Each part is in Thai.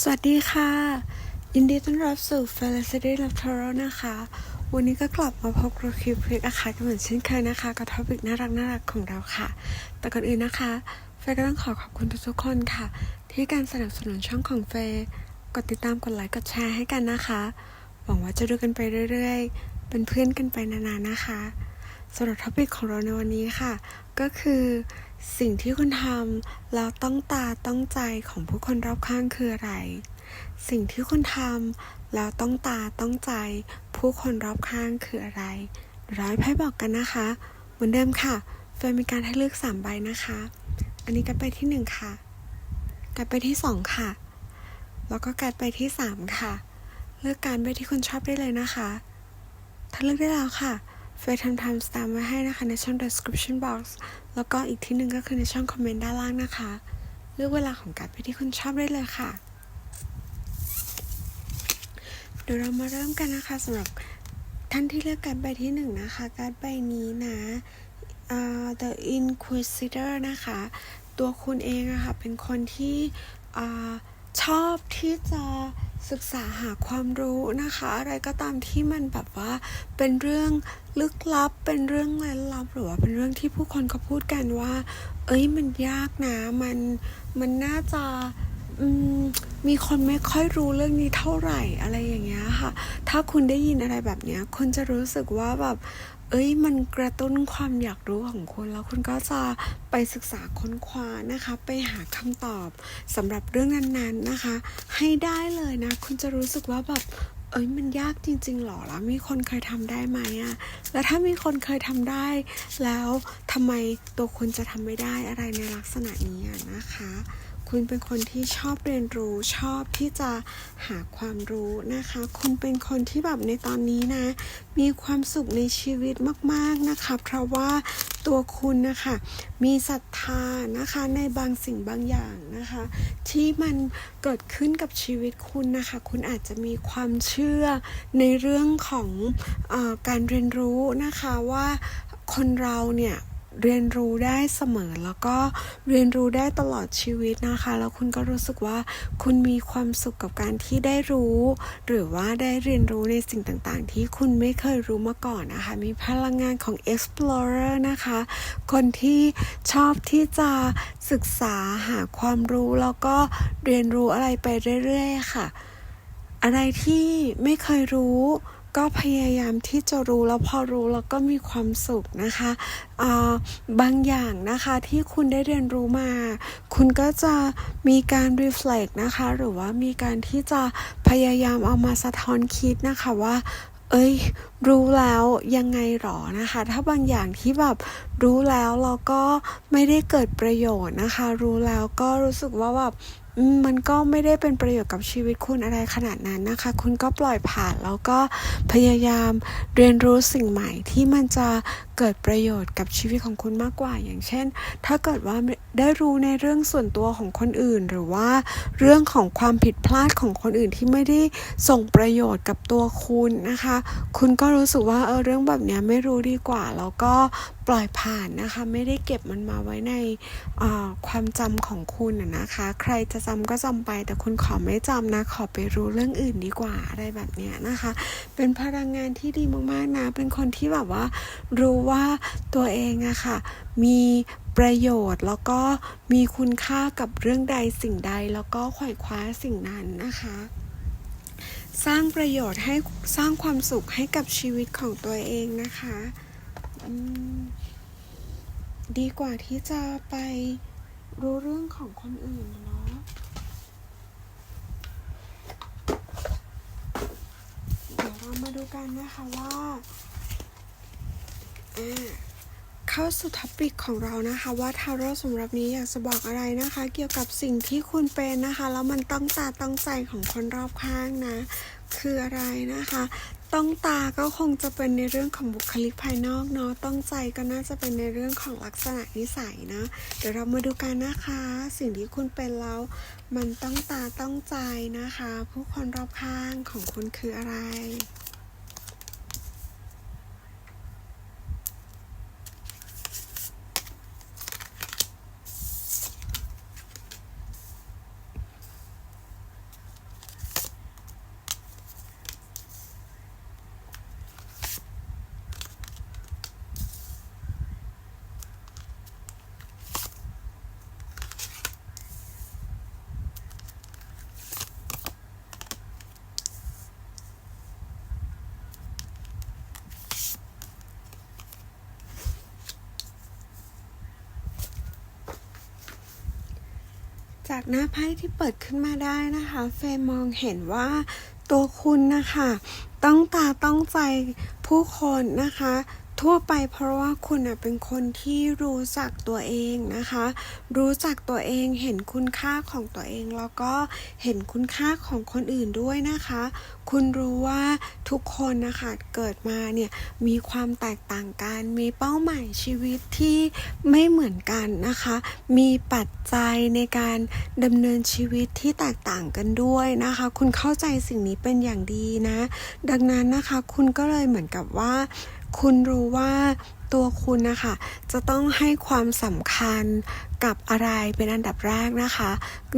สวัสดีค่ะ ยินดีต้อนรับสู่ Felicity Love Tarot นะคะ วันนี้ก็กลับมาพบกับคลิปเพลกอาคากันเหมือนเช่นเคยนะคะกับท็อปิกน่ารักน่ารักของเราค่ะ แต่ก่อนอื่นนะคะ เฟย์ก็ต้องขอขอบคุณทุกๆคนค่ะ ที่การสนับสนุนช่องของเฟย์กดติดตามกดไลค์กดแชร์ให้กันนะคะ หวังว่าจะดูกันไปเรื่อยๆ เป็นเพื่อนกันไปนานๆนะคะสำหรับท็อปิกของเราในวันนี้ค่ะ ก็คือ สิ่งที่คุณทำแล้วต้องตาต้องใจของผู้คนรอบข้างคืออะไร สิ่งที่คุณทำแล้วต้องตาต้องใจ ผู้คนรอบข้างคืออะไร ร้อยไพ่บอกกันนะคะ เหมือนเดิมค่ะเฟยมีการให้เลือกสามใบนะคะ อันนี้กัดไปที่หนึ่งค่ะ กัดไปที่สองค่ะ แล้วก็กัดไปที่สามค่ะ เลือกการใบที่คุณชอบได้เลยนะคะ ถ้าเลือกได้แล้วค่ะ เฟยทำ time stamp ไว้ให้นะคะ ในช่อง description box แล้วก็อีกที่หนึ่งก็คือในช่องคอมเมนต์ด้านล่างนะคะ เลือกเวลาของการไปที่คุณชอบได้เลยค่ะ เดี๋ยวเรามาเริ่มกันนะคะสำหรับท่านที่เลือกการใบที่หนึ่งนะคะ การใบนี้นะอ่า The Inquisitor นะคะ ตัวคุณเองอะค่ะเป็นคนที่อ่าชอบที่จะ ศึกษาหาความรู้นะคะ อะไรก็ตามที่มันแบบว่าเป็นเรื่องลึกลับ เป็นเรื่องลึกลับหรือว่าเป็นเรื่องที่ผู้คนเขาพูดกันว่า เอ้ยมันยากนะมันมันน่าจะมมีคนไม่ค่อยรู้เรื่องนี้เท่าไหร่อะไรอย่างเงี้ยค่ะ ถ้าคุณได้ยินอะไรแบบเนี้ยคุณจะรู้สึกว่าแบบ เอ้ยมันกระตุ้นความอยากรู้ของคุณแล้วคุณก็จะไปศึกษาค้นคว้านะคะ ไปหาคำตอบสำหรับเรื่องนั้นๆนะคะ ให้ได้เลยนะ คุณจะรู้สึกว่าแบบเอ้ยมันยากจริงๆหรอแล้วมีคนเคยทำได้ไหมอะแล้วถ้ามีคนเคยทำได้ แล้วทำไมตัวคุณจะทำไม่ได้อะไรในลักษณะนี้อะนะคะ คุณเป็นคนที่ชอบเรียนรู้ชอบที่จะหาความรู้นะคะ คุณเป็นคนที่แบบในตอนนี้นะ มีความสุขในชีวิตมาก ๆนะคะ เพราะว่าตัวคุณนะคะมีศรัทธานะคะในบางสิ่งบางอย่างนะคะ ที่มันเกิดขึ้นกับชีวิตคุณนะคะ คุณอาจจะมีความเชื่อในเรื่องของอการเรียนรู้นะคะว่าคนเราเนี่ย เรียนรู้ได้เสมอแล้วก็เรียนรู้ได้ตลอดชีวิตนะคะ แล้วคุณก็รู้สึกว่าคุณมีความสุขกับการที่ได้รู้ หรือว่าได้เรียนรู้ในสิ่งต่างๆ ที่คุณไม่เคยรู้มาก่อนนะคะ มีพลังงานของ explorer นะคะ คนที่ชอบที่จะศึกษาหาความรู้แล้วก็เรียนรู้อะไรไปเรื่อย ๆ ค่ะ อะไรที่ไม่เคยรู้ ก็พยายามที่จะรู้แล้วพอรู้แล้วก็มีความสุขนะคะาบางอย่างนะคะที่คุณได้เรียนรู้มา คุณก็จะมีการ reflect นะคะ หรือว่ามีการที่จะพยายามเอามาสะท้อนคิดนะคะว่าเอ้ยรู้แล้วยังไงหรอนะคะ ถ้าบางอย่างที่แบบรู้แล้วเราก็ไม่ได้เกิดประโยชน์นะคะ รู้แล้วก็รู้สึกว่าแบบ มันก็ไม่ได้เป็นประโยชน์กับชีวิตคุณอะไรขนาดนั้นนะคะ คุณก็ปล่อยผ่านแล้วก็พยายามเรียนรู้สิ่งใหม่ที่มันจะเกิดประโยชน์กับชีวิตของคุณมากกว่า อย่างเช่น ถ้าเกิดว่าได้รู้ในเรื่องส่วนตัวของคนอื่น หรือว่าเรื่องของความผิดพลาดของคนอื่นที่ไม่ได้ส่งประโยชน์กับตัวคุณนะคะ คุณก็รู้สึกว่าเออเรื่องแบบนี้ไม่รู้ดีกว่า แล้วก็ปล่อยผ่านนะคะ ไม่ได้เก็บมันมาไว้ในอ่าความจำของคุณนะคะ ใครจะจำก็จำไป แต่คุณขอไม่จำนะ ขอไปรู้เรื่องอื่นดีกว่าอะไรแบบนี้นะคะ เป็นพลังงานที่ดีมากๆนะ เป็นคนที่แบบว่ารู้ว่าตัวเองอะค่ะ มีประโยชน์แล้วก็มีคุณค่ากับเรื่องใดสิ่งใดแล้วก็ขวายคว้าสิ่งนั้นนะคะ สร้างประโยชน์ให้สร้างความสุขให้กับชีวิตของตัวเองนะคะดีกว่าที่จะไปรู้เรื่องของคนอื่นเนาะเดี๋ยวเรามาดูกันนะคะว่า เข้าสู่ท็อปิกของเรานะคะว่าทาโร่สำหรับนี้อยากจะบอกอะไรนะคะ เกี่ยวกับสิ่งที่คุณเป็นนะคะ แล้วมันต้องตาต้องใจของคนรอบข้างนะ คืออะไรนะคะต้องตาก็คงจะเป็นในเรื่องของบุคลิกภายนอกเนาะต้องใจก็น่าจะเป็นในเรื่องของลักษณะนิสัยนะ เดี๋ยวเรามาดูกันนะคะ สิ่งที่คุณเป็นแล้ว มันต้องตาต้องใจนะคะ ผู้คนรอบข้างของคุณคืออะไร จากหน้าไพ่ที่เปิดขึ้นมาได้นะคะ เฟมมองเห็นว่าตัวคุณนะคะ ต้องตาต้องใจผู้คนนะคะ ทั่วไปเพราะว่าคุณเป็นคนที่รู้จักตัวเองนะคะ รู้จักตัวเองเห็นคุณค่าของตัวเอง แล้วก็เห็นคุณค่าของคนอื่นด้วยนะคะ คุณรู้ว่าทุกคนนะคะเกิดมาเนี่ยมีความแตกต่างกัน มีเป้าหมายชีวิตที่ไม่เหมือนกันนะคะ มีปัจจัยในการดำเนินชีวิตที่แตกต่างกันด้วยนะคะ คุณเข้าใจสิ่งนี้เป็นอย่างดีนะ ดังนั้นนะคะคุณก็เลยเหมือนกับว่า คุณรู้ว่าตัวคุณนะคะจะต้องให้ความสำคัญกับอะไรเป็นอันดับแรกนะคะ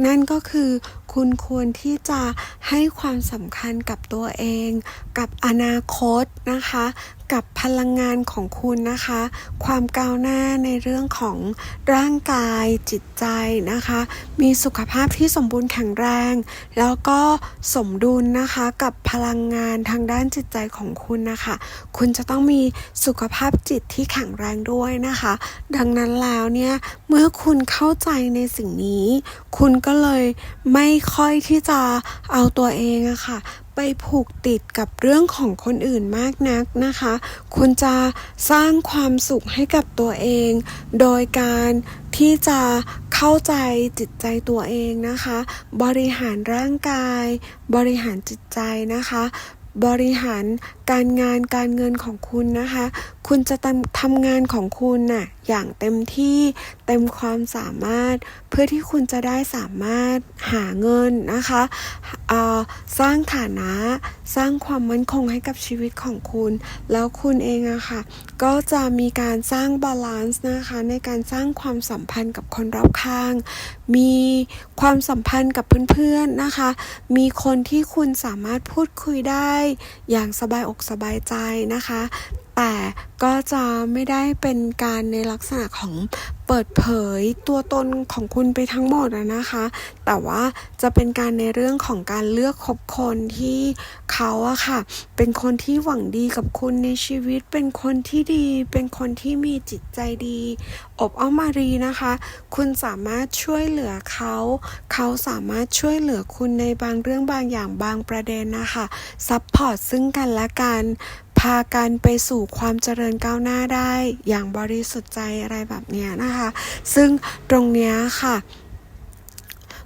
นั่นก็คือคุณควรที่จะให้ความสำคัญกับตัวเอง กับอนาคตนะคะ กับพลังงานของคุณนะคะ ความก้าวหน้าในเรื่องของร่างกายจิตใจนะคะ มีสุขภาพที่สมบูรณ์แข็งแรง แล้วก็สมดุลนะคะกับพลังงานทางด้านจิตใจของคุณนะคะ คุณจะต้องมีสุขภาพจิตที่แข็งแรงด้วยนะคะ ดังนั้นแล้วเนี่ยเมื่อคุณเข้าใจในสิ่งนี้ คุณก็เลยไม่ค่อยที่จะเอาตัวเองอะค่ะไปผูกติดกับเรื่องของคนอื่นมากนักนะคะ คุณจะสร้างความสุขให้กับตัวเอง โดยการที่จะเข้าใจจิตใจตัวเองนะคะ บริหารร่างกาย บริหารจิตใจนะคะ บริหาร การงานการเงินของคุณนะคะ คุณจะทำทำงานของคุณน่ะอย่างเต็มที่เต็มความสามารถ เพื่อที่คุณจะได้สามารถหาเงินนะคะอ่อสร้างฐานะสร้างความมั่นคงให้กับชีวิตของคุณ แล้วคุณเองอะค่ะก็จะมีการสร้างบาลานซ์นะคะในการสร้างความสัมพันธ์กับคนรอบข้าง มีความสัมพันธ์กับเพื่อนๆนะคะ มีคนที่คุณสามารถพูดคุยได้อย่างสบายอกสบายใจนะคะ แต่ก็จะไม่ได้เป็นการในลักษณะของเปิดเผยตัวตนของคุณไปทั้งหมดนะคะ แต่ว่าจะเป็นการในเรื่องของการเลือกคบคนที่เขาอะค่ะ เป็นคนที่หวังดีกับคุณในชีวิต เป็นคนที่ดี เป็นคนที่มีจิตใจดี อบอ้อมอารีนะคะ คุณสามารถช่วยเหลือเขา เขาสามารถช่วยเหลือคุณในบางเรื่องบางอย่างบางประเด็นนะคะ ซัพพอร์ตซึ่งกันและกัน พากันไปสู่ความเจริญก้าวหน้าได้อย่างบริสุทธิ์ใจอะไรแบบเนี้ยนะคะ ซึ่งตรงเนี้ยค่ะ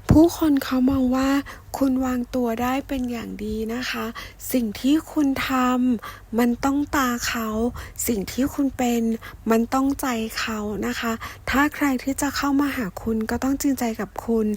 ผู้คนเขามองว่าคุณวางตัวได้เป็นอย่างดีนะคะ สิ่งที่คุณทำมันต้องตาเขา สิ่งที่คุณเป็นมันต้องใจเขานะคะ ถ้าใครที่จะเข้ามาหาคุณก็ต้องจริงใจกับคุณ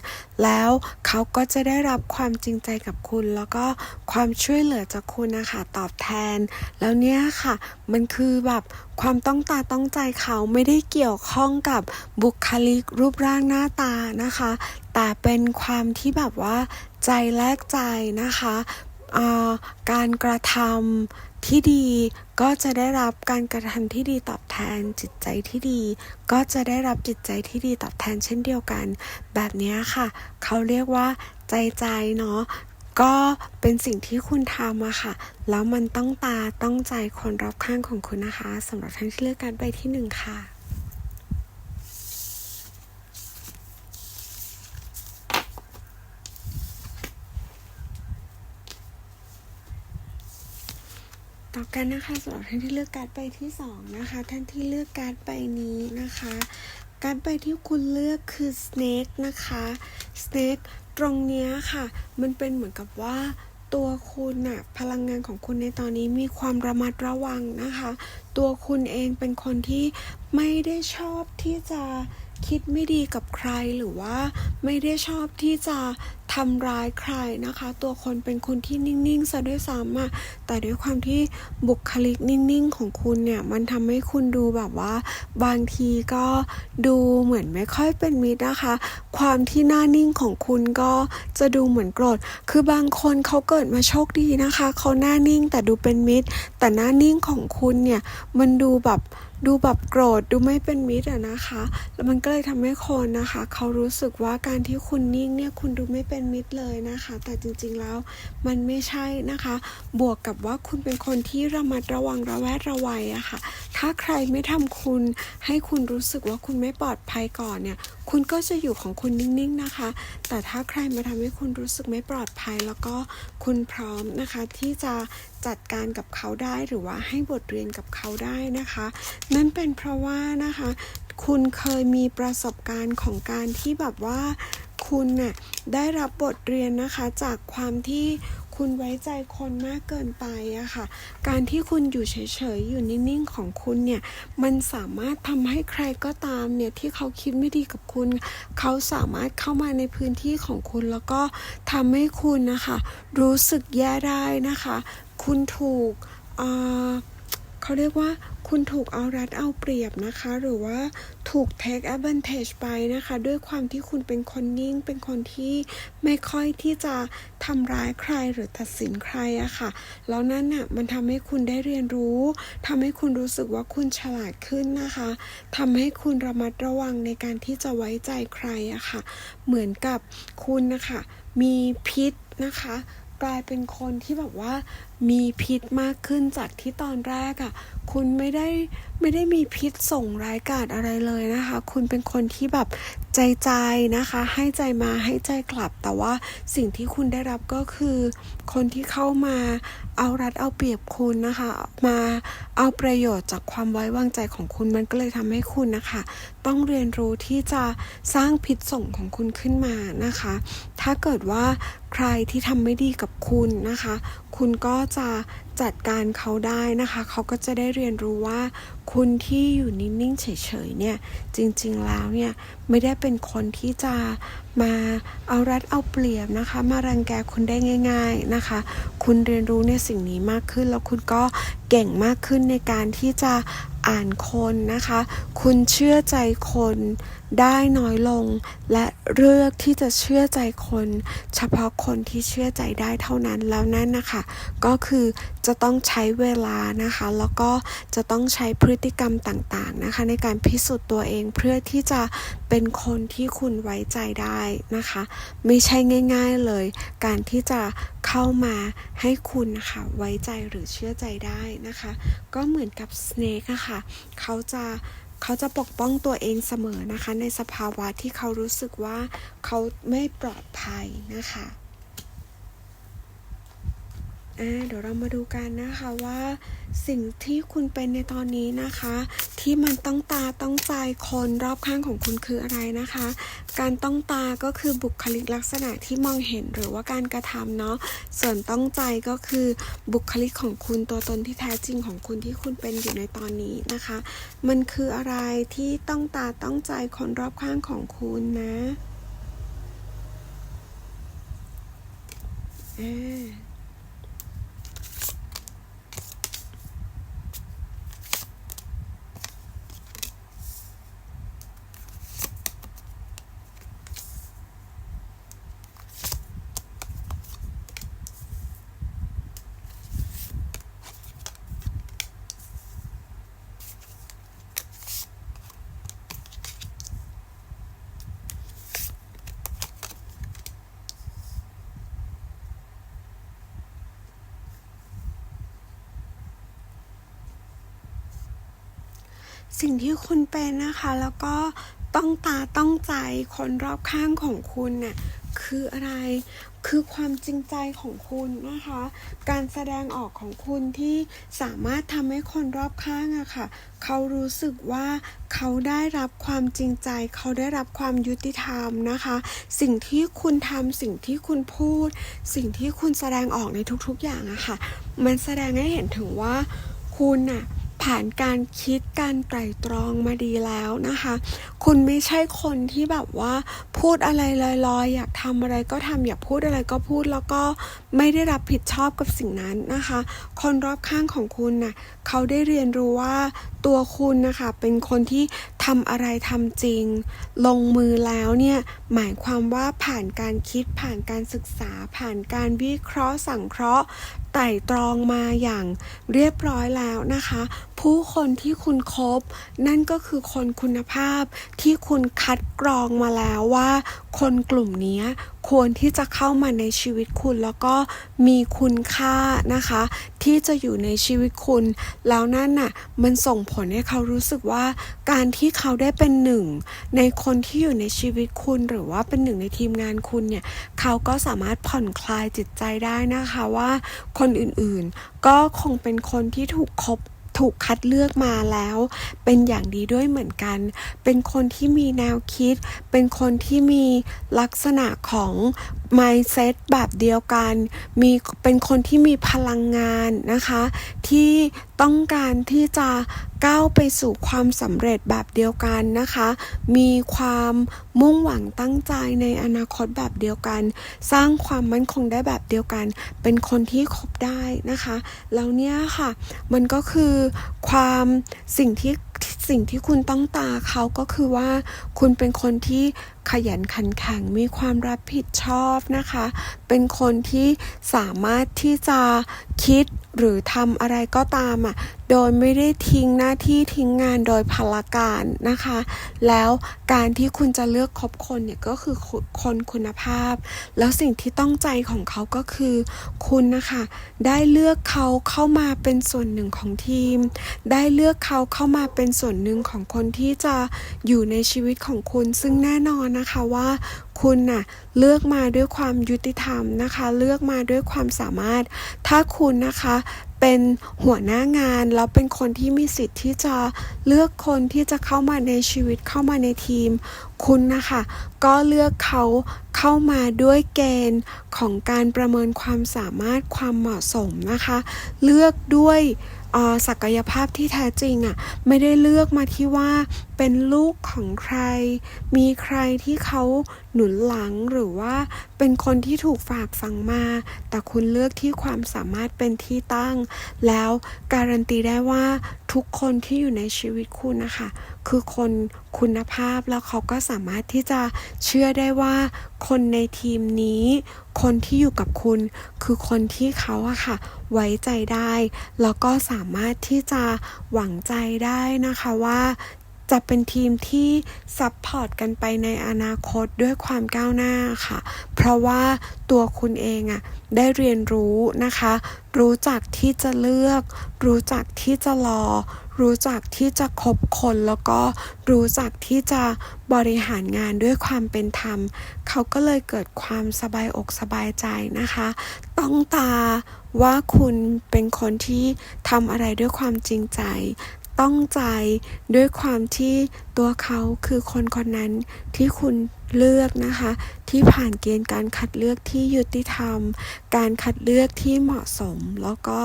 แล้วเขาก็จะได้รับความจริงใจกับคุณ แล้วก็ความช่วยเหลือจากคุณนะคะตอบแทน แล้วเนี่ยค่ะ มันคือแบบความต้องตาต้องใจเขาไม่ได้เกี่ยวข้องกับบุคลิกรูปร่างหน้าตานะคะ แต่เป็นความที่แบบว่า ใจแลกใจนะคะการกระทำที่ดีก็จะได้รับการกระทำที่ดีตอบแทนจิตใจที่ดี ก็จะได้รับจิตใจที่ดีตอบแทนเช่นเดียวกัน แบบนี้ค่ะ เขาเรียกว่าใจใจเนาะก็เป็นสิ่งที่คุณทำอะค่ะ แล้วมันต้องตาต้องใจคนรอบข้างของคุณนะคะสำหรับท่านที่เลือกการไปที่หนึ่งค่ะ ต่อกันนะคะสำหรับท่านที่เลือกการ์ดใบที่สองนะคะ ท่านที่เลือกการ์ดใบนี้นะคะ การ์ดใบที่คุณเลือกคือ snake นะคะ snake ตรงนี้ค่ะ มันเป็นเหมือนกับว่าตัวคุณน่ะพลังงานของคุณในตอนนี้มีความระมัดระวังนะคะ ตัวคุณเองเป็นคนที่ไม่ได้ชอบที่จะคิดไม่ดีกับใครหรือว่าไม่ได้ชอบที่จะทำร้ายใครนะคะ ตัวคนเป็นคนที่นิ่งๆซะด้วยซ้ำอะแต่ด้วยความที่บุคลิกนิ่งๆของคุณเนี่ย มันทำให้คุณดูแบบว่า บางทีก็ดูเหมือนไม่ค่อยเป็นมิตรนะคะ ความที่หน้านิ่งของคุณก็จะดูเหมือนโกรธ คือบางคนเขาเกิดมาโชคดีนะคะ เขาหน้านิ่งแต่ดูเป็นมิตร แต่หน้านิ่งของคุณเนี่ย มันดูแบบดูแบบโกรธดูไม่เป็นมิตรอะนะคะ แล้วมันก็เลยทำให้คนนะคะ เขารู้สึกว่าการที่คุณนิ่งเนี่ยคุณดูไม่เป็น็นมิตรเลยนะคะ แต่จริงๆแล้วมันไม่ใช่นะคะ บวกกับว่าคุณเป็นคนที่ระมัดระวังระแวดระวัยอะค่ะ ถ้าใครไม่ทำคุณให้คุณรู้สึกว่าคุณไม่ปลอดภัยก่อนเนี่ย คุณก็จะอยู่ของคุณนิ่งๆนะคะ แต่ถ้าใครมาทำให้คุณรู้สึกไม่ปลอดภัย แล้วก็คุณพร้อมนะคะที่จะจัดการกับเขาได้หรือว่าให้บทเรียนกับเขาได้นะคะ นั่นเป็นเพราะว่านะคะ คุณเคยมีประสบการณ์ของการที่แบบว่า คุณน่ะได้รับบทเรียนนะคะจากความที่คุณไว้ใจคนมากเกินไปอะค่ะ การที่คุณอยู่เฉยๆ อยู่นิ่งๆ ของคุณเนี่ย มันสามารถทำให้ใครก็ตามเนี่ยที่เขาคิดไม่ดีกับคุณ เขาสามารถเข้ามาในพื้นที่ของคุณแล้วก็ทำให้คุณนะคะ รู้สึกแย่ได้นะคะ คุณถูกอ่อ เขาเรียกว่าคุณถูกเอารัดเอาเปรียบนะคะ หรือว่าถูก take advantage ไปนะคะ ด้วยความที่คุณเป็นคนนิ่ง เป็นคนที่ไม่ค่อยที่จะทำร้ายใครหรือตัดสินใครอะค่ะ แล้วนั่นน่ะมันทำให้คุณได้เรียนรู้ทำให้คุณรู้สึกว่าคุณฉลาดขึ้นนะคะทำให้คุณระมัดระวังในการที่จะไว้ใจใครอะค่ะ เหมือนกับคุณนะคะ มีพิษนะคะ กลายเป็นคนที่แบบว่า มีพิษมากขึ้นจากที่ตอนแรกอะ่ะ คุณไม่ได้ไม่ได้มีพิษส่งร้ายกาจอะไรเลยนะคะ คุณเป็นคนที่แบบใจใจนะคะ ให้ใจมาให้ใจกลับ แต่ว่าสิ่งที่คุณได้รับก็คือ คนที่เข้ามาเอารัดเอาเปรียบคุณนะคะ มาเอาประโยชน์จากความไว้วางใจของคุณมันก็เลยทำให้คุณนะคะ ต้องเรียนรู้ที่จะสร้างพิษส่งของคุณขึ้นมานะคะ ถ้าเกิดว่าใครที่ทำไม่ดีกับคุณนะคะ คุณก็จะ จัดการเขาได้นะคะ เขาก็จะได้เรียนรู้ว่า คุณที่อยู่นิ่งๆเฉยๆเนี่ยจริงๆแล้วเนี่ยไม่ได้เป็นคนที่จะมาเอารัดเอาเปรียบนะคะ มารังแกคุณได้ง่าย ๆนะคะ คุณเรียนรู้ในสิ่งนี้มากขึ้น แล้วคุณก็เก่งมากขึ้นในการที่จะอ่านคนนะคะ คุณเชื่อใจคนได้น้อยลง และเลือกที่จะเชื่อใจคน เฉพาะคนที่เชื่อใจได้เท่านั้นแล้วนั่นนะคะ ก็คือจะต้องใช้เวลานะคะ แล้วก็จะต้องใช้พฤฤติกรรมต่างๆนะคะ ในการพิสูจน์ตัวเองเพื่อที่จะเป็นคนที่คุณไว้ใจได้นะคะ ไม่ใช่ง่าย ๆเลย การที่จะเข้ามาให้คุณนะคะไว้ใจหรือเชื่อใจได้นะคะ ก็เหมือนกับสเนกอะค่ะเขาจะเขาจะปกป้องตัวเองเสมอนะคะ ในสภาวะที่เขารู้สึกว่าเขาไม่ปลอดภัยนะคะ อ่าเดี๋ยวเรามาดูกันนะคะว่าสิ่งที่คุณเป็นในตอนนี้นะคะ ที่มันต้องตาต้องใจคนรอบข้างของคุณคืออะไรนะคะ การต้องตาก็คือบุคลิกลักษณะที่มองเห็นหรือว่าการกระทำเนาะส่วนต้องใจก็คือบุคลิกของคุณตัวตนที่แท้จริงของคุณที่คุณเป็นอยู่ในตอนนี้นะคะ มันคืออะไรที่ต้องตาต้องใจคนรอบข้างของคุณนะอ่า สิ่งที่คุณเป็นนะคะ แล้วก็ต้องตาต้องใจคนรอบข้างของคุณน่ะคืออะไร คือความจริงใจของคุณนะคะ การแสดงออกของคุณที่สามารถทำให้คนรอบข้างอะค่ะ เขารู้สึกว่าเขาได้รับความจริงใจ เขาได้รับความยุติธรรมนะคะ สิ่งที่คุณทำสิ่งที่คุณพูด สิ่งที่คุณแสดงออกในทุกๆอย่างอะค่ะ มันแสดงให้เห็นถึงว่าคุณน่ะ ผ่านการคิดการไตร่ตรองมาดีแล้วนะคะ คุณไม่ใช่คนที่แบบว่าพูดอะไรลอยๆ อยากทำอะไรก็ทำอยากพูดอะไรก็พูดแล้วก็ไม่ได้รับผิดชอบกับสิ่งนั้นนะคะ คนรอบข้างของคุณน่ะเขาได้เรียนรู้ว่าตัวคุณนะคะเป็นคนที่ทำอะไรทำจริง ลงมือแล้วเนี่ยหมายความว่าผ่านการคิดผ่านการศึกษาผ่านการวิเคราะห์สังเคราะห์ ไต่ตรองมาอย่างเรียบร้อยแล้วนะคะ ผู้คนที่คุณคบ นั่นก็คือคนคุณภาพที่คุณคัดกรองมาแล้วว่า คนกลุ่มนี้ควรที่จะเข้ามาในชีวิตคุณแล้วก็มีคุณค่านะคะ ที่จะอยู่ในชีวิตคุณ แล้วนั่นน่ะมันส่งผลให้เขารู้สึกว่าการที่เขาได้เป็นหนึ่ง ในคนที่อยู่ในชีวิตคุณ หรือว่าเป็นหนึ่งในทีมงานคุณเนี่ยเขาก็สามารถผ่อนคลายจิตใจได้นะคะว่า คนอื่นๆ ก็คงเป็นคนที่ถูกคบ ถูกคัดเลือกมาแล้ว เป็นอย่างดีด้วยเหมือนกัน เป็นคนที่มีแนวคิด เป็นคนที่มีลักษณะของ mindset แบบเดียวกัน มีเป็นคนที่มีพลังงานนะคะ ที่ต้องการที่จะก้าวไปสู่ความสำเร็จแบบเดียวกันนะคะ มีความมุ่งหวังตั้งใจในอนาคตแบบเดียวกัน สร้างความมั่นคงได้แบบเดียวกัน เป็นคนที่คบได้นะคะ แล้วเนี่ยค่ะ มันก็คือความสิ่งที่สิ่งที่คุณต้องตาเขาก็คือว่าคุณเป็นคนที่ ขยันขันแข็งมีความรับผิดชอบนะคะ เป็นคนที่สามารถที่จะคิดหรือทำอะไรก็ตามอะ โดยไม่ได้ทิ้งหน้าที่ทิ้งงานโดยพลการนะคะ แล้วการที่คุณจะเลือกคบคนเนี่ยก็คือคนคุณภาพ แล้วสิ่งที่ต้องใจของเขาก็คือ คุณนะคะ ได้เลือกเขาเข้ามาเป็นส่วนหนึ่งของทีม ได้เลือกเขาเข้ามาเป็นส่วนหนึ่งของคนที่จะอยู่ในชีวิตของคุณ ซึ่งแน่นอนนะคะว่าคุณน่ะเลือกมาด้วยความยุติธรรมนะคะ เลือกมาด้วยความสามารถ ถ้าคุณนะคะเป็นหัวหน้างานแล้วเป็นคนที่มีสิทธิ์ที่จะเลือกคนที่จะเข้ามาในชีวิตเข้ามาในทีม คุณนะคะก็เลือกเขาเข้ามาด้วยเกณฑ์ของการประเมินความสามารถความเหมาะสมนะคะ เลือกด้วย ศักยภาพที่แท้จริงอะ่ะไม่ได้เลือกมาที่ว่าเป็นลูกของใคร มีใครที่เขาหนุนหลังหรือว่าเป็นคนที่ถูกฝากฝังมา แต่คุณเลือกที่ความสามารถเป็นที่ตั้ง แล้วการันตีได้ว่าทุกคนที่อยู่ในชีวิตคุณนะคะ คือคนคุณภาพแล้วเขาก็สามารถที่จะเชื่อได้ว่าคนในทีมนี้ คนที่อยู่กับคุณ คือคนที่เขาอะค่ะ ไว้ใจได้ แล้วก็สามารถที่จะหวังใจได้นะคะว่า จะเป็นทีมที่ซัพพอร์ตกันไปในอนาคตด้วยความก้าวหน้าค่ะ เพราะว่าตัวคุณเองอะได้เรียนรู้นะคะ รู้จักที่จะเลือก รู้จักที่จะรอ รู้จักที่จะคบคนแล้วก็รู้จักที่จะบริหารงานด้วยความเป็นธรรม เขาก็เลยเกิดความสบายอกสบายใจนะคะ ต้องตาว่าคุณเป็นคนที่ทำอะไรด้วยความจริงใจ ต้องใจด้วยความที่ตัวเขาคือคนคนนั้นที่คุณเลือกนะคะ ที่ผ่านเกณฑ์การคัดเลือกที่ยุติธรรม การคัดเลือกที่เหมาะสม แล้วก็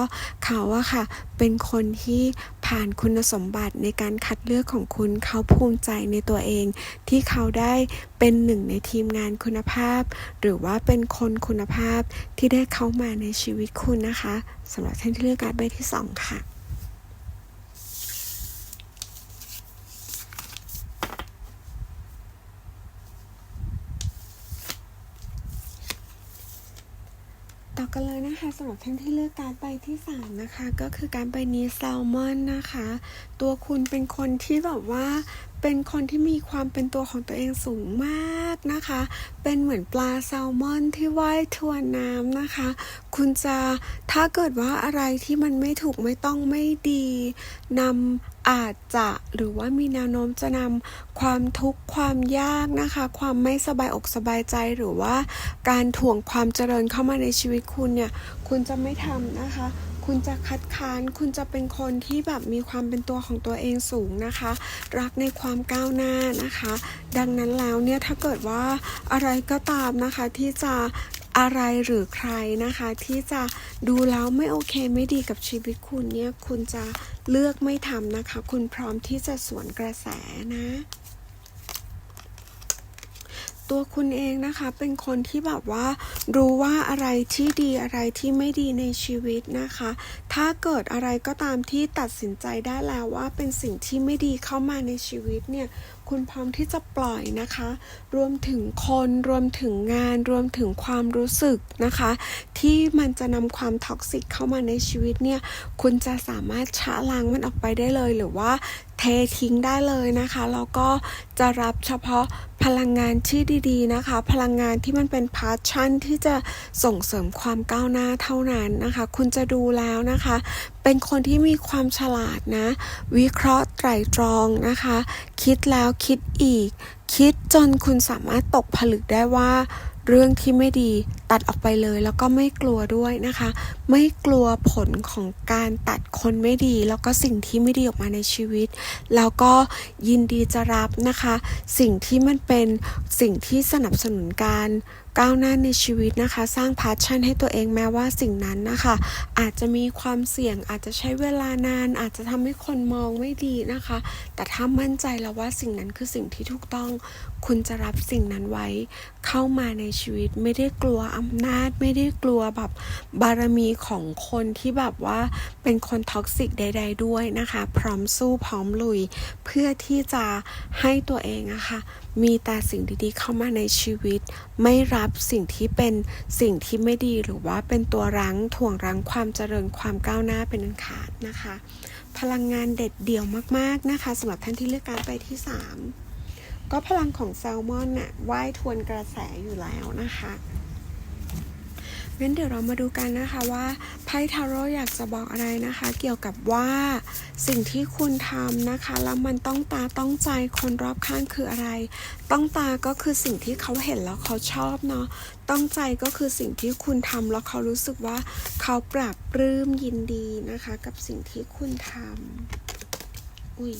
เขาอะค่ะ เป็นคนที่ผ่านคุณสมบัติในการคัดเลือกของคุณเขาภูมิใจในตัวเอง ที่เขาได้เป็นหนึ่งในทีมงานคุณภาพ หรือว่าเป็นคนคุณภาพที่ได้เข้ามาในชีวิตคุณนะคะสำหรับท่านที่เลือกการใบที่ 2 ค่ะ ต่อกันเลยนะคะสำหรับท่านที่เลือกการ์ดใบที่3นะคะ ก็คือการใบนี้แซลมอนนะคะ ตัวคุณเป็นคนที่แบบว่า เป็นคนที่มีความเป็นตัวของตัวเองสูงมากนะคะ เป็นเหมือนปลาแซลมอนที่ว่ายทวนน้ำนะคะ คุณจะถ้าเกิดว่าอะไรที่มันไม่ถูกไม่ต้องไม่ดีนำอาจจะหรือว่ามีแนวโน้มจะนำความทุกข์ความยากนะคะ ความไม่สบายอกสบายใจหรือว่าการถ่วงความเจริญเข้ามาในชีวิตคุณเนี่ย คุณจะไม่ทำนะคะ คุณจะคัดค้าน คุณจะเป็นคนที่แบบมีความเป็นตัวของตัวเองสูงนะคะ รักในความก้าวหน้านะคะ ดังนั้นแล้วเนี่ยถ้าเกิดว่าอะไรก็ตามนะคะที่จะอะไรหรือใครนะคะที่จะดูแล้วไม่โอเคไม่ดีกับชีวิตคุณเนี่ยคุณจะเลือกไม่ทำนะคะ คุณพร้อมที่จะสวนกระแสนะ ตัวคุณเองนะคะ เป็นคนที่แบบว่า รู้ว่าอะไรที่ดีอะไรที่ไม่ดีในชีวิตนะคะ ถ้าเกิดอะไรก็ตามที่ตัดสินใจได้แล้วว่าเป็นสิ่งที่ไม่ดีเข้ามาในชีวิตเนี่ย คุณพร้อมที่จะปล่อยนะคะ รวมถึงคนรวมถึงงานรวมถึงความรู้สึกนะคะ ที่มันจะนำความท็อกซิกเข้ามาในชีวิตเนี่ย คุณจะสามารถชะล้างมันออกไปได้เลยหรือว่าเททิ้งได้เลยนะคะแล้วก็จะรับเฉพาะพลังงานที่ดีๆนะคะ พลังงานที่มันเป็นพาชั่นที่จะส่งเสริมความก้าวหน้าเท่านั้นนะคะ คุณจะดูแล้วนะคะเป็นคนที่มีความฉลาดนะ วิเคราะห์ไตรตรองนะคะ คิดแล้วคิดอีก คิดจนคุณสามารถตกผลึกได้ว่า เรื่องที่ไม่ดี ตัดออกไปเลยแล้วก็ไม่กลัวด้วยนะคะ ไม่กลัวผลของการตัดคนไม่ดี แล้วก็สิ่งที่ไม่ดีออกมาในชีวิต แล้วก็ยินดีจะรับนะคะ สิ่งที่มันเป็นสิ่งที่สนับสนุนการก้าวหน้าในชีวิตนะคะ สร้างพาชั่นให้ตัวเองแม้ว่าสิ่งนั้นนะคะ อาจจะมีความเสี่ยงอาจจะใช้เวลานาน อาจจะทำให้คนมองไม่ดีนะคะ แต่ถ้ามั่นใจแล้วว่าสิ่งนั้นคือสิ่งที่ถูกต้อง คุณจะรับสิ่งนั้นไว้เข้ามาในชีวิตไม่ได้กลัวอำนาจไม่ได้กลัวแบบบารมีของคนที่แบบว่าเป็นคนท็อกซิกใด ๆ ด้วยนะคะ พร้อมสู้พร้อมลุย เพื่อที่จะให้ตัวเองอะค่ะมีแต่สิ่งดีๆเข้ามาในชีวิต ไม่รับสิ่งที่เป็นสิ่งที่ไม่ดีหรือว่าเป็นตัวรั้งถ่วงรั้งความเจริญความก้าวหน้าเป็นอันขาดนะคะ พลังงานเด็ดเดี่ยวมากๆนะคะสำหรับท่านที่เลือกการไปที่ 3 ก็พลังของแซลมอนน่ะว่ายทวนกระแสอยู่แล้วนะคะ งั้นเดี๋ยวเรามาดูกันนะคะว่าไพ่ทาโร่อยากจะบอกอะไรนะคะ เกี่ยวกับว่าสิ่งที่คุณทำนะคะ แล้วมันต้องตาต้องใจคนรอบข้างคืออะไร ต้องตาก็คือสิ่งที่เขาเห็นแล้วเขาชอบเนาะต้องใจก็คือสิ่งที่คุณทำแล้วเขารู้สึกว่าเขาปรับปลื้มยินดีนะคะ กับสิ่งที่คุณทำอุ้ย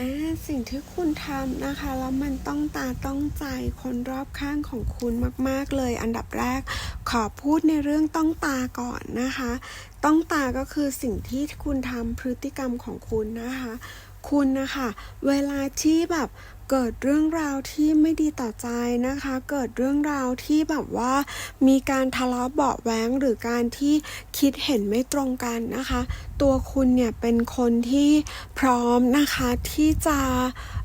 อ่าสิ่ง ที่คุณทำนะคะ แล้วมันต้องตาต้องใจคนรอบข้างของคุณมาก ๆ เลย อันดับแรกขอพูดในเรื่องต้องตาก่อนนะคะ ต้องตาก็คือสิ่งที่คุณทำพฤติกรรมของคุณนะคะ คุณนะคะ เวลาที่แบบ เกิดเรื่องราวที่ไม่ดีต่อใจนะคะ เกิดเรื่องราวที่แบบว่ามีการทะเลาะเบาะแว้งหรือการที่คิดเห็นไม่ตรงกันนะคะ ตัวคุณเนี่ยเป็นคนที่พร้อมนะคะที่จะ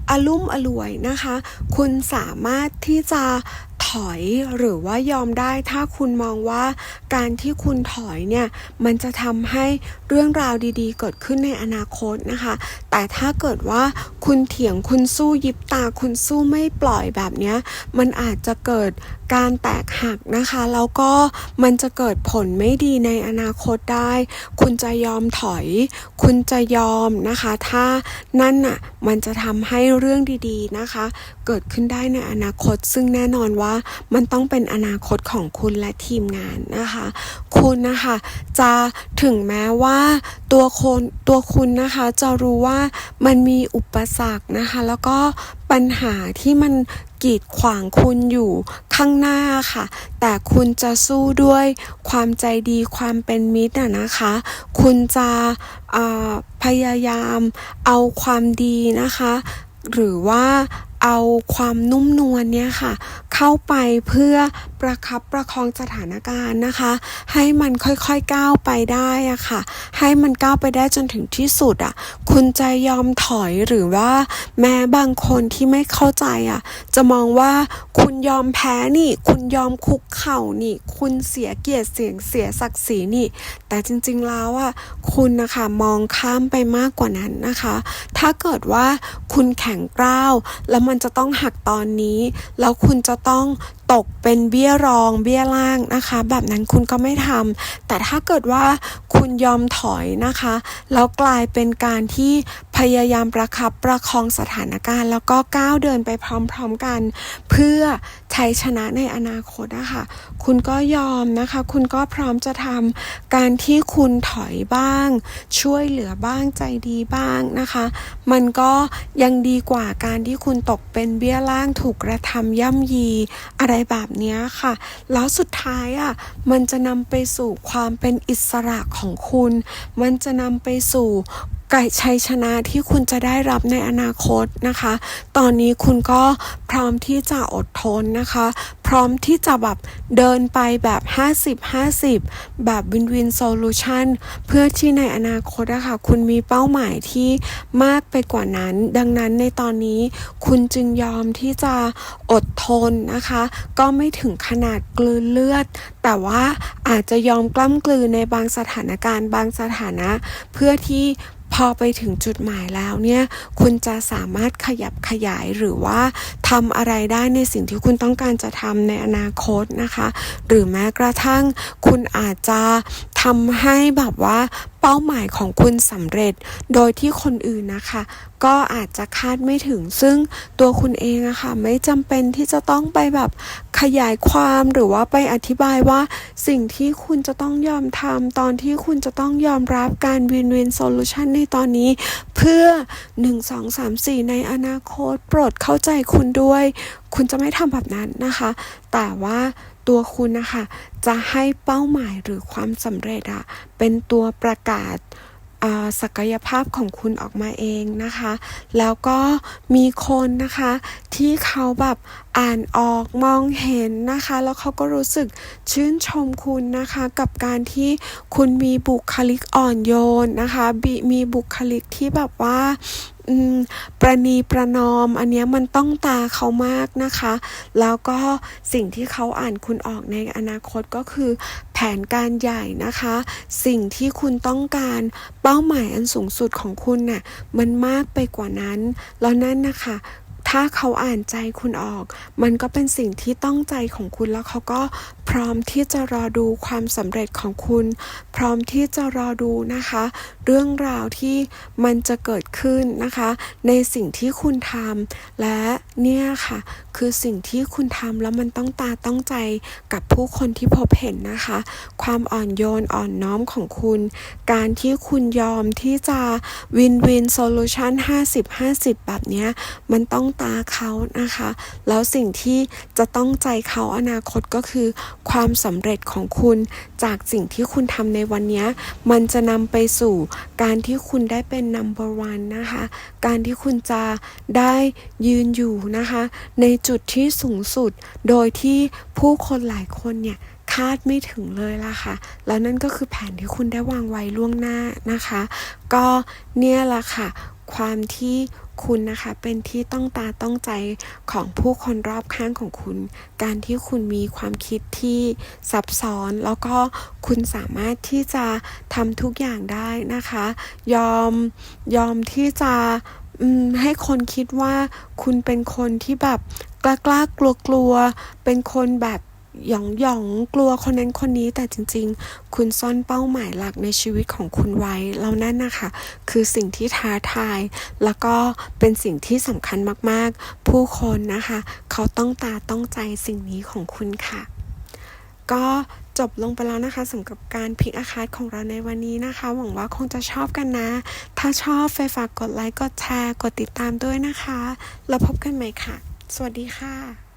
อารมุ่มอร่วยนะคะ คุณสามารถที่จะ อยหรือว่ายอมได้ถ้าคุณมองว่าการที่คุณถอยเนี่ยมันจะทำให้เรื่องราวดีๆ เกิดขึ้นในอนาคตนะคะ แต่ถ้าเกิดว่าคุณเถียงคุณสู้ยิบตาคุณสู้ไม่ปล่อยแบบเนี้ยมันอาจจะเกิด การแตกหักนะคะ แล้วก็มันจะเกิดผลไม่ดีในอนาคตได้ คุณจะยอมถอย คุณจะยอมนะคะ ถ้านั่นน่ะมันจะทำให้เรื่องดีๆนะคะ เกิดขึ้นได้ในอนาคต ซึ่งแน่นอนว่ามันต้องเป็นอนาคตของคุณและทีมงานนะคะ คุณนะคะจะถึงแม้ว่าตัวคนตัวคุณนะคะจะรู้ว่ามันมีอุปสรรคนะคะ แล้วก็ ปัญหาที่มันกีดขวางคุณอยู่ข้างหน้าค่ะ แต่คุณจะสู้ด้วยความใจดีความเป็นมิตรนะคะ คุณจะพยายามเอาความดีนะคะ หรือว่า เอาความนุ่มนวลเนี่ยค่ะ เข้าไปเพื่อประคับประคองสถานการณ์นะคะ ให้มันค่อยๆก้าวไปได้อะค่ะ ให้มันก้าวไปได้จนถึงที่สุดอะคุณจะยอมถอยหรือว่า แม้บางคนที่ไม่เข้าใจอะจะมองว่าคุณยอมแพ้นี่ คุณยอมคุกเข่านี่ คุณเสียเกียรติเสียงเสียศักดิ์ศรีนี่ แต่จริงๆแล้วอะคุณนะคะมองข้ามไปมากกว่านั้นนะคะ ถ้าเกิดว่าคุณแข็งกร้าวแล้วมันันจะต้องหักตอนนี้ แล้วคุณจะต้อง ตกเป็นเบี้ยรองเบี้ยล่างนะคะ แบบนั้นคุณก็ไม่ทำแต่ถ้าเกิดว่าคุณยอมถอยนะคะ แล้วกลายเป็นการที่พยายามประคับประคองสถานการณ์ แล้วก็ก้าวเดินไปพร้อมๆกัน เพื่อชัยชนะในอนาคตนะคะคุณก็ยอมนะคะ คุณก็พร้อมจะทำการที่คุณถอยบ้าง ช่วยเหลือบ้างใจดีบ้างนะคะ มันก็ยังดีกว่าการที่คุณตกเป็นเบี้ยล่างถูกกระทำย่ำยีอะไรแบบนี้ค่ะ แล้วสุดท้ายอะมันจะนำไปสู่ความเป็นอิสระของคุณ มันจะนำไปสู่ไก่ชัยชนะที่คุณจะได้รับในอนาคตนะคะ ตอนนี้คุณก็พร้อมที่จะอดทนนะคะ ร้อมที่จะแบบเดินไปแบบ 50-50 แบบวินวินโซลูชันเพื่อที่ในอนาคตอะค่ะ คุณมีเป้าหมายที่มากไปกว่านั้น ดังนั้นในตอนนี้คุณจึงยอมที่จะอดทนนะคะ ก็ไม่ถึงขนาดกลืนเลือด แต่ว่าอาจจะยอมกล้ำกลืนในบางสถานการณ์บางสถานะ เพื่อที่ พอไปถึงจุดหมายแล้วเนี่ยคุณจะสามารถขยับขยายหรือว่าทำอะไรได้ในสิ่งที่คุณต้องการจะทำในอนาคตนะคะ หรือแม้กระทั่งคุณอาจจะ ทำให้แบบว่าเป้าหมายของคุณสำเร็จ โดยที่คนอื่นนะคะ ก็อาจจะคาดไม่ถึง ซึ่งตัวคุณเองอะค่ะไม่จำเป็นที่จะต้องไปแบบขยายความหรือว่าไปอธิบายว่าสิ่งที่คุณจะต้องยอมทำตอนที่คุณจะต้องยอมรับการวินวินโซลูชันในตอนนี้ เพื่อ 1 2 3 4 ในอนาคต โปรดเข้าใจคุณด้วย คุณจะไม่ทำแบบนั้นนะคะ แต่ว่า ตัวคุณนะคะจะให้เป้าหมายหรือความสำเร็จอะเป็นตัวประกาศศักยภาพของคุณออกมาเองนะคะ แล้วก็มีคนนะคะ ที่เขาแบบอ่านออกมองเห็นนะคะ แล้วเขาก็รู้สึกชื่นชมคุณนะคะ กับการที่คุณมีบุคลิกอ่อนโยนนะคะมีบุคลิกที่แบบว่า ประนีประนอม อันนี้มันต้องตาเขามากนะคะ แล้วก็สิ่งที่เขาอ่านคุณออกในอนาคตก็คือ แผนการใหญ่นะคะ สิ่งที่คุณต้องการเป้าหมายอันสูงสุดของคุณน่ะมันมากไปกว่านั้น แล้วนั่นนะคะถ้าเขาอ่านใจคุณออก มันก็เป็นสิ่งที่ต้องใจของคุณแล้วเขาก็ พร้อมที่จะรอดูความสำเร็จของคุณ พร้อมที่จะรอดูนะคะ เรื่องราวที่มันจะเกิดขึ้นนะคะ ในสิ่งที่คุณทำและเนี่ยค่ะ คือสิ่งที่คุณทำแล้วมันต้องตาต้องใจกับผู้คนที่พบเห็นนะคะ ความอ่อนโยนอ่อนน้อมของคุณ การที่คุณยอมที่จะวินวินโซลูชัน50-50 แบบเนี้ยมันต้องตาเขานะคะ แล้วสิ่งที่จะต้องใจเขาอนาคตก็คือความสำเร็จของคุณจากสิ่งที่คุณทำในวันนี้ มันจะนำไปสู่การที่คุณได้เป็น number one นะคะ การที่คุณจะได้ยืนอยู่นะคะ ในจุดที่สูงสุดโดยที่ผู้คนหลายคนเนี่ยคาดไม่ถึงเลยล่ะค่ะ แล้วนั่นก็คือแผนที่คุณได้วางไว้ล่วงหน้านะคะ ก็เนี่ยแหละค่ะ ความที่ คุณนะคะเป็นที่ต้องตาต้องใจของผู้คนรอบข้างของคุณ การที่คุณมีความคิดที่ซับซ้อน แล้วก็คุณสามารถที่จะทำทุกอย่างได้นะคะ ยอมยอมที่จะให้คนคิดว่าคุณเป็นคนที่แบบกล้ากล้ากลัวกลัวเป็นคนแบบ หยองหยองกลัวคนนั้นคนนี้แต่จริง ๆ คุณซ่อนเป้าหมายหลักในชีวิตของคุณไว้แล้วนั่นนะคะคือสิ่งที่ท้าทาย แล้วก็เป็นสิ่งที่สำคัญมากๆ ผู้คนนะคะ เขาต้องตาต้องใจสิ่งนี้ของคุณค่ะ ก็จบลงไปแล้วนะคะสำหรับการพิกอาคาดของเราในวันนี้นะคะ หวังว่าคงจะชอบกันนะ ถ้าชอบไฟฝากกดไลค์กดแชร์กดติดตามด้วยนะคะ แล้วพบกันใหม่ค่ะ สวัสดีค่ะ